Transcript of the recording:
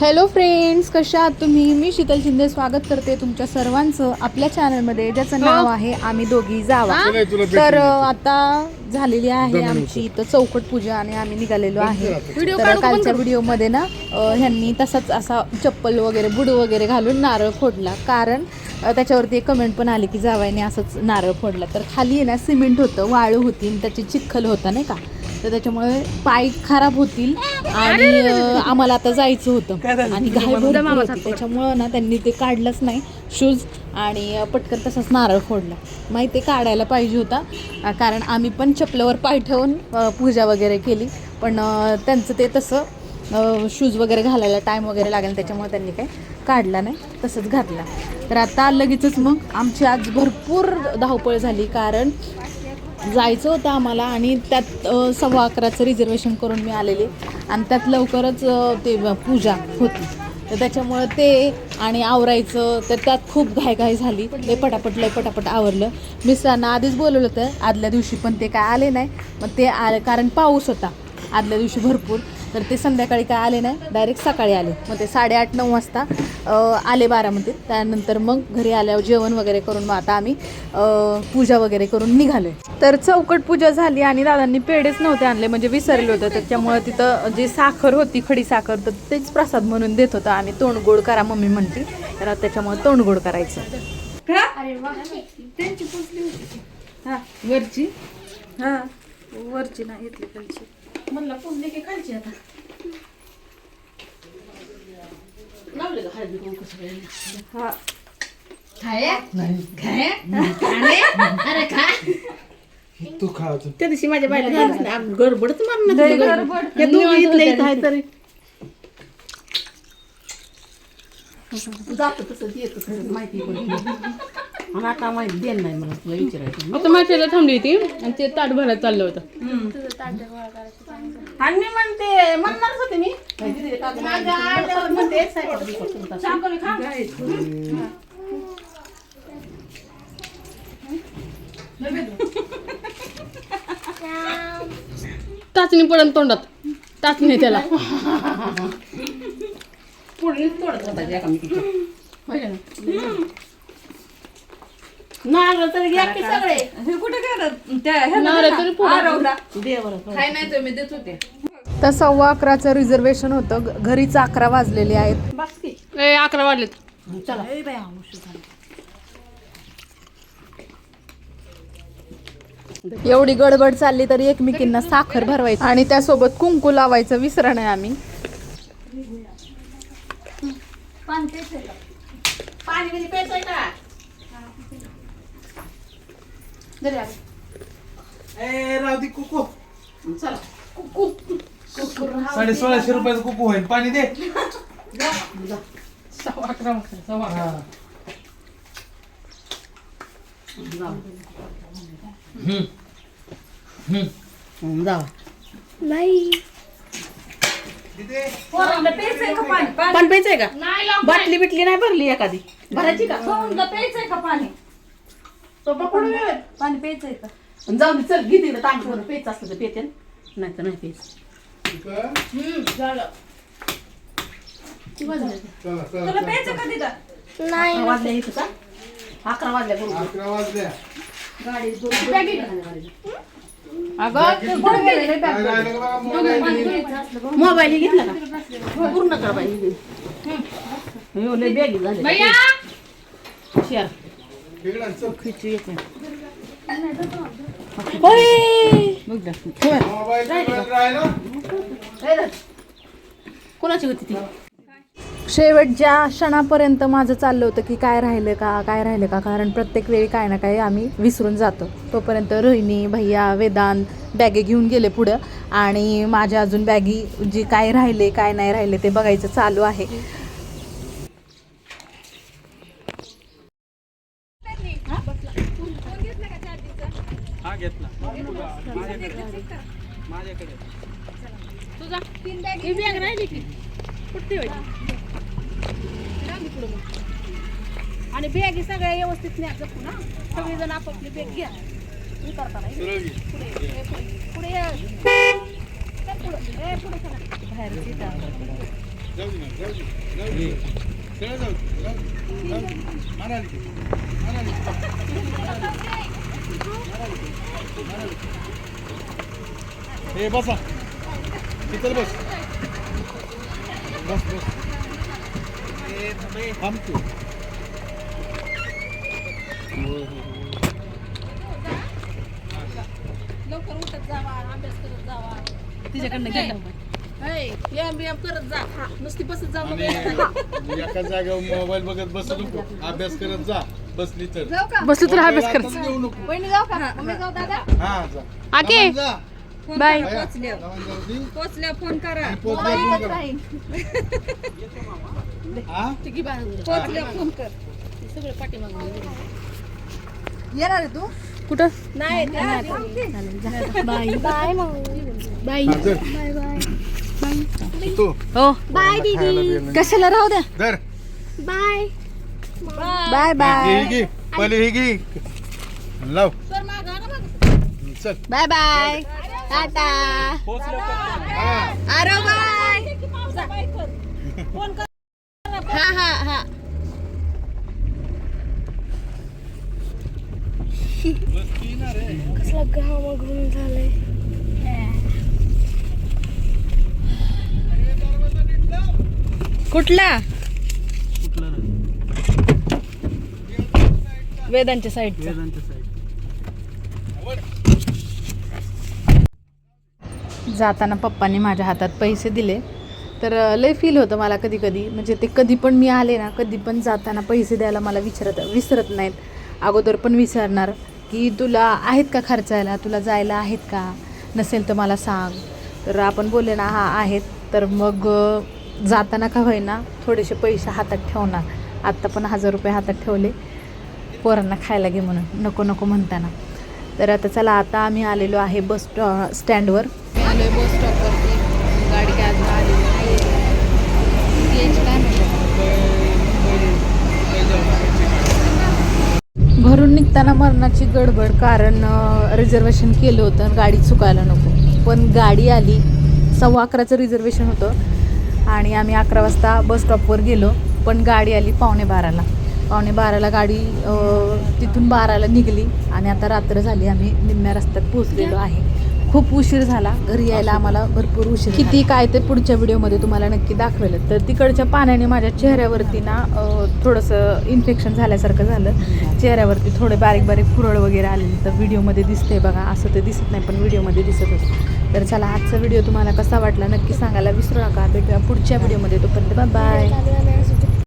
Hello friends कशा आहात तुम्ही? मी शीतल शिंदे. स्वागत करते तुमच्या सर्वांचं आपल्या चॅनलमध्ये ज्याचं नाव आहे आम्ही दोघी जावा. तर आता झालेली आहे आमची इथं चौकट पूजा आणि आम्ही निघालेलो आहे. तर कालच्या व्हिडिओमध्ये ना ह्यांनी तसाच असा चप्पल वगैरे बुड वगैरे घालून नारळ फोडला. कारण त्याच्यावरती एक कमेंट पण आली की जावायने असंच नारळ फोडला. तर खाली आहे ना सिमेंट होतं वाळू होती आणि त्याची चिखल होता नाही का? तर त्याच्यामुळे पाय खराब होतील आणि आम्हाला आता जायचं होतं. आणि घाई भरपूर होती. त्याच्यामुळं ना त्यांनी ते काढलंच नाही. शूज आणि पटकन तसाच नारळ फोडला. माहिती आहे काढायला पाहिजे होता. कारण आम्ही पण चपलावर पाय ठेवून पूजा वगैरे केली. पण त्यांचं ते तसं शूज वगैरे घालायला टाईम वगैरे लागेल. त्याच्यामुळे त्यांनी काही काढला नाही. तसंच घातला. तर आता लगेचच मग आमची आज भरपूर धावपळ झाली. कारण जायचं होतं आम्हाला आणि त्यात सव्वा अकराचं रिझर्वेशन करून मी आलेले. आणि त्यात लवकरच ते पूजा होती. तर त्याच्यामुळं ते आणि आवरायचं तर त्यात खूप घाईघाई झाली. लय पटापट लय पटापट आवरलं. मिस्टरांना आधीच बोलवलं होतं आदल्या दिवशी पण ते काय आले नाही. मग ते आले कारण पाऊस होता आदल्या दिवशी भरपूर. तर ते संध्याकाळी काय आले नाही डायरेक्ट सकाळी आले. मग ते साडेआठ नऊ वाजता आले बारामतीत. त्यानंतर मग घरी आल्यावर जेवण वगैरे करून मग आता आम्ही पूजा वगैरे करून निघालोय. तर चौकट पूजा झाली आणि दादांनी पेढेच नव्हते आणले म्हणजे विसरले होतं. त्याच्यामुळे तिथं जी साखर होती खडी साखर तर तेच प्रसाद म्हणून देत होतं. आणि तोंडगोड करा मम्मी म्हणते. तर त्याच्यामुळे तोंडगोड करायचं. हा वरची. हा वरची नाही घेतली खालची. म्हणलं पुजली की खायची आता? लावले का हळदी कुंकू सगळ्यांना. हा. तू खायचं त्या दिवशी माझ्या बायला झालं नाही. आप- गडबडच मारणार लय गडबड. हे आहे तरी. जात तसंच येत तसंच माहिती आणि आता माहिती देण नाही मला तुला विचारायचं. आता माझ्याला थांबली होती आणि ते ताट भरायला चाललं होतं. आणि मी म्हणते म्हणणारच होते मी. टाचणी पडन तोंडात. टाचणी त्याला. पुढे तोडत होता एकामेकीच्या. होय ना? नारळ तर घ्या की सगळे. हे कुठे करत त्या ह्याला नारळ दे ना. तरी फोडा. आरवला. देवर काय नाही तुम्ही देत होते. तर सव्वा अकराचं रिझर्वेशन होतं. घ- घरीच अकरा वाजलेले आहेत. बस की. ए अकरा चला. एवढी गडबड चालली तरी एकमेकींना साखर भरवायची. आणि त्यासोबत कुंकू लावायचं विसरण आहे आम्ही. पाणी बिणी प्यायचंय का? घरी. ए कुकू. चला. साडे सोळाशे रुपयाचं कुकू होईल. पाणी दे. सव्वा अकरा वाजता सव्वा अकरा. हा. जाऊ. हम्म. हम्म. हं, जाऊ किती? पोरांना प्यायचंय का पाणी? पाणी. पण प्यायचंय का? बाटली बिटली नाही भरली एखादी? भरायची का? पोरांना प्यायचंय का पाणी? तो पकडून ये. पाणी प्यायचंय का? जाऊ दे चल घे तिकडे तांग करून प्यायचं असलं तर पेते नाही तर नाही प्यायचं. चला, चला, तुला चला. प्यायचं का? तिथं अकरा वाजल्या इथं का? अकरा वाजल्या बरोबर. अकरा वाजल्या. गाडी दोन दोन गाडी. अगं ते कुठं गेले रे काय राहिलं का बघा मोबाईल? मोबाईल हे घेतला का? पूर्ण कर बाई. हो बॅगी झाले. शेअर कोणाची होती ती शेवटच्या क्षणापर्यंत माझं चाललं होतं की काय राहिलं का काय राहिलं का? कारण प्रत्येक वेळी काय ना काय आम्ही विसरून जातो. तोपर्यंत रोहिणी भैया वेदांत बॅगे घेऊन गेले पुढं. आणि माझ्या अजून बॅगी जी काय राहिले काय नाही राहिले ते बघायचं चालू आहे. तुझा ही बॅग राहिली की कुठे ठेवायची आणि बॅग हे सगळ्या व्यवस्थित न्या जपून हा सगळेजण आपापली बॅग घ्या. सरळ घे. पुढे. पुढे पुढे. पुढं. बाहेर. जाऊ जाऊ ए बसा. तिथं बस. बस बस. थांब तू. लवकर उठत जावा अभ्यास करत जावा. तिच्याकडनं घे व्यायाम बियाम करत जा. नुसती बसत जाऊ आणि एका जागेवर मोबाईल बघत बसू नको अभ्यास करत जा. बसली तर. बसलो तर अभ्यास नको. जाऊ का? मम्मी जाऊ दादा? हा जा. आके. लावून जा. बाय. बाया, पोचल्या लावून जाऊ दे. पोचल्या फोन करा. आणि पोचल्या फोन करा. हा? टिकी बांधून पोचल्या फोन कर. सगळे पाठीमागून येणार आहे तू? कुठं? नाही बाय. बाय. बाय हा, चल. तू हो. बाय दीदी कशाला राहू द्या. धर. बाय ही बाय घे. पहिले ही घे. लाव. चल. बाय बाय टाटा हा. अरे बाय हा हा हा कसला घामाघूम झालंय. कुठला? वेदांच्या साईडचा. जाताना पप्पांनी माझ्या हातात पैसे दिले. तर लय फील होतं मला कधी कधी म्हणजे ते कधी पण मी आले ना कधी पण जाताना पैसे द्यायला मला विचारत विसरत नाहीत. अगोदर पण विचारणार की तुला आहेत का खर्चायला? तुला जायला आहेत का? नसेल तर मला सांग. तर आपण बोलले ना हा आहेत. तर मग जाताना का होईना थोडेसे पैसे हातात ठेवणार. आत्ता पण हजार रुपये हातात ठेवले. पोरांना खायला घे म्हणून. नको नको म्हणताना. तर आता चला आता आम्ही आलेलो आहे बस स्टॉ स्टँडवर. आलो आहे बस स्टॉपवरती. गाडी काय अजून आलेली नाही यायची काय घरून निघताना मरणाची गडबड कारण रिझर्वेशन केलं होतं गाडी चुकायला नको. पण गाडी आली. सव्वा अकराचं रिझर्वेशन होतं. आणि आम्ही अकरा वाजता बस स्टॉपवर गेलो पण गाडी आली पावणे बाराला. पावणे बाराला गाडी तिथून बाराला निघाली आणि आता रात्र झाली आम्ही निम्म्या रस्त्यात पोहोचलेलो आहे. खूप उशीर झाला. घरी यायला आम्हाला भरपूर उशीर किती काय ते पुढच्या व्हिडिओमध्ये तुम्हाला नक्की दाखवेल तर तिकडच्या पाण्याने माझ्या चेहऱ्यावरती ना थोडंसं इन्फेक्शन झाल्यासारखं झालं. चेहऱ्यावरती थोडे बारीक बारीक फुरळ वगैरे आलेली तर व्हिडिओमध्ये दिसते बघा असं तर दिसत नाही पण व्हिडिओमध्ये दिसत होतं तर चला आजचा व्हिडिओ तुम्हाला कसा वाटला नक्की सांगायला विसरू नका. भेटूया पुढच्या व्हिडिओमध्ये. तोपर्यंत बाय